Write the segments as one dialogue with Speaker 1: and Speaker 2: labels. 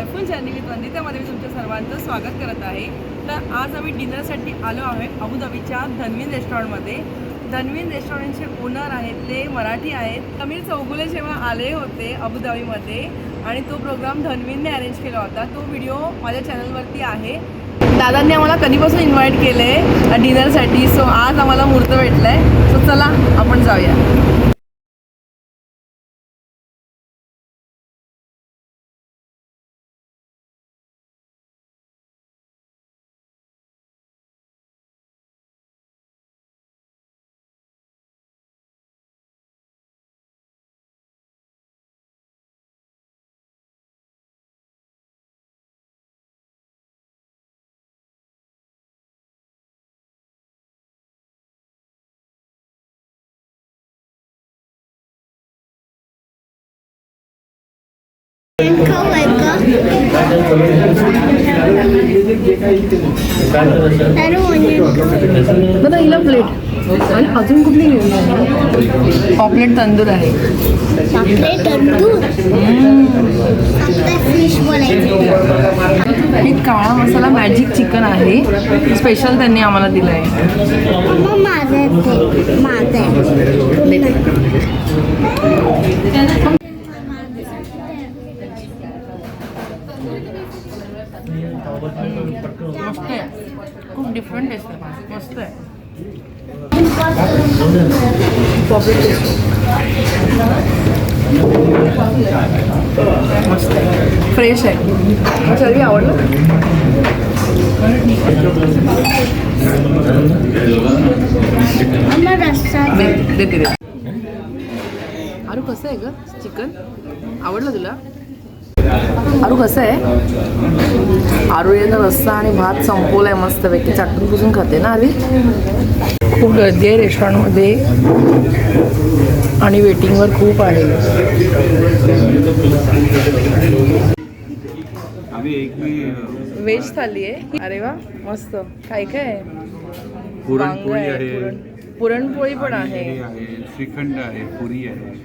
Speaker 1: Spoon journey with वंदितामध्ये मी तुमच्या सर्वांचं स्वागत करत आहे. तर आज आम्ही डिनरसाठी आलो आहे अबुधाबीच्या धनवीन रेस्टॉरंटमध्ये धनवीन रेस्टॉरंटचे ओनर आहेत ते मराठी आहेत. समीर चौगुले जेव्हा आले होते अबुधाबीमध्ये आणि तो प्रोग्राम धनवीनने अरेंज केला होता तो व्हिडिओ माझ्या चॅनलवरती आहे. दादांनी आम्हाला कधीपासून इन्व्हाइट केलं आहे डिनरसाठी सो आज आम्हाला मुहूर्त भेटलं आहे सो चला आपण जाऊया. दादा हिला प्लेट आणि अजून कुठली घेऊया पॉपलेट तंदूर आहे.
Speaker 2: तंदूर?
Speaker 1: हे काळा मसाला मॅजिक चिकन आहे. स्पेशल त्यांनी आम्हाला दिलं आहे
Speaker 2: मग माझं आहे ते माझं आहे
Speaker 1: मस्त आहे खूप डिफरंट टेस्ट आहे मस्त आहे. मस्त आहे. फ्रेश आहे. सर्वी आवडलं?
Speaker 2: मला
Speaker 1: देते दे. कसं आहे ग? चिकन? आवडलं तुला? आरू कसं आहे? आरू रस्सा आणि भात संपवलाय मस्तपैकी. चाटून पुसून खाते ना आली खूप गर्दी आहे रेस्टॉरंटमध्ये आणि वेटिंगवर खूप आहे.
Speaker 3: आम्ही एक मी
Speaker 1: व्हेज थाली आहे अरे वा मस्त. काय काय आहे
Speaker 3: पुरणपोळी
Speaker 1: आहे,
Speaker 3: आहे
Speaker 1: पुरणपोळी पण आहे
Speaker 3: हे आहे श्रीखंड आहे पुरी आहे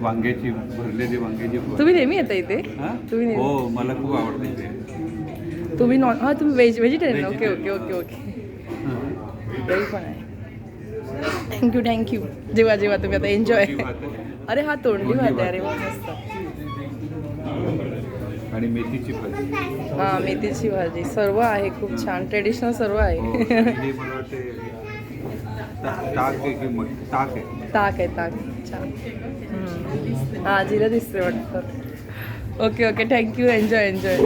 Speaker 3: वांग्याची भरलेली वांग्याची.
Speaker 1: तुम्ही नेहमी येता इथे
Speaker 3: हा?
Speaker 1: तुम्ही नेहमी
Speaker 3: हो मला खूप आवडते ते
Speaker 1: तुम्ही नॉन हां तुम्ही veg vegetarian okay okay. Okay okay
Speaker 3: हा.
Speaker 1: दही पण आहे थँक्यू थँक्यू जेव्हा जेव्हा तुम्ही आता एन्जॉय
Speaker 3: तोंडी भात आहे.
Speaker 1: अरे हा तोंडली भात. आहे अरे वा मस्त
Speaker 3: आणि मेथीची भाजी
Speaker 1: हा मेथीची भाजी सर्व आहे खूप छान ट्रेडिशनल सर्व
Speaker 3: हो.
Speaker 1: आहे
Speaker 3: आणि मला वाटते ता- ताक आहे की मग ताक आहे
Speaker 1: ताक आहे ताक छान. हम्म. हा आजीला दिसते वाटतं. Okay okay. Thank you enjoy enjoy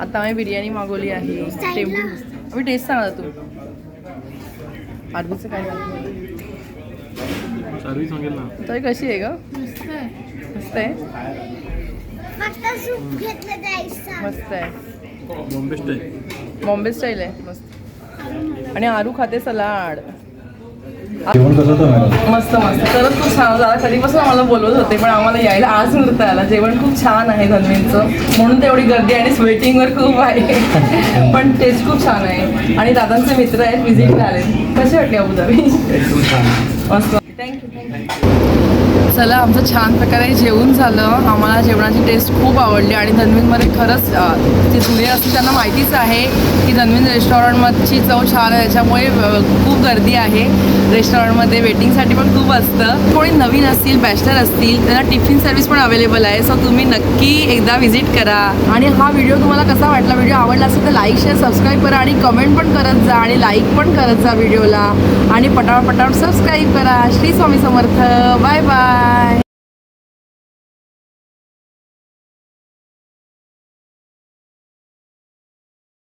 Speaker 1: आता आम्ही बिर्याणी मागवली आहे. आम्ही टेस्ट सांगा तू. आरबीचं काय
Speaker 3: सर्विस सांगेल ना.
Speaker 1: तर कशी आहे ग? मस्त आहे? मस्त आहे.
Speaker 3: बॉम्बे स्टाईल.
Speaker 1: बॉम्बे स्टाईल आहे मस्त. आणि आरू खाते सलाड.
Speaker 4: जेवण कसं होतं मॅडम?
Speaker 1: मस्त मस्त. खरंच खूप छान होतं. आता कधीपासून आम्हाला बोलवत होते पण आम्हाला यायला आज मुहूर्त आला. जेवण खूप छान आहे धनवींचं म्हणून तेवढी गर्दी आणि स्वेटिंगवर खूप आहे. पण टेस्ट खूप छान आहे. आणि दादांचे मित्र आहेत व्हिजिटला आले कसे वाटले अबुधाबी? मस्त. थँक्यू थँक्यू चला आमचं छान प्रकारे जेवण झालं. आम्हाला जेवणाची टेस्ट खूप आवडली आणि धनवीनमध्ये खरंच ते जे जुने असतील त्यांना माहितीच आहे की धनवीन रेस्टॉरंटमधची चव छान आहे. त्याच्यामुळे खूप गर्दी आहे. रेस्टॉरंटमध्ये वेटिंगसाठी पण खूप असतं. कोणी नवीन असतील बॅचलर असतील त्यांना टिफिन सर्व्हिस पण अवेलेबल आहे. सो तुम्ही नक्की एकदा व्हिजिट करा. आणि हा व्हिडिओ तुम्हाला कसा वाटला? व्हिडिओ आवडला असेल तर लाईक शेअर सबस्क्राईब करा आणि कमेंट पण करत जा आणि लाईक पण करत जा व्हिडिओला आणि पटापट पटापट सबस्क्राईब करा. Shri Swami Samarth. Bye bye Bye!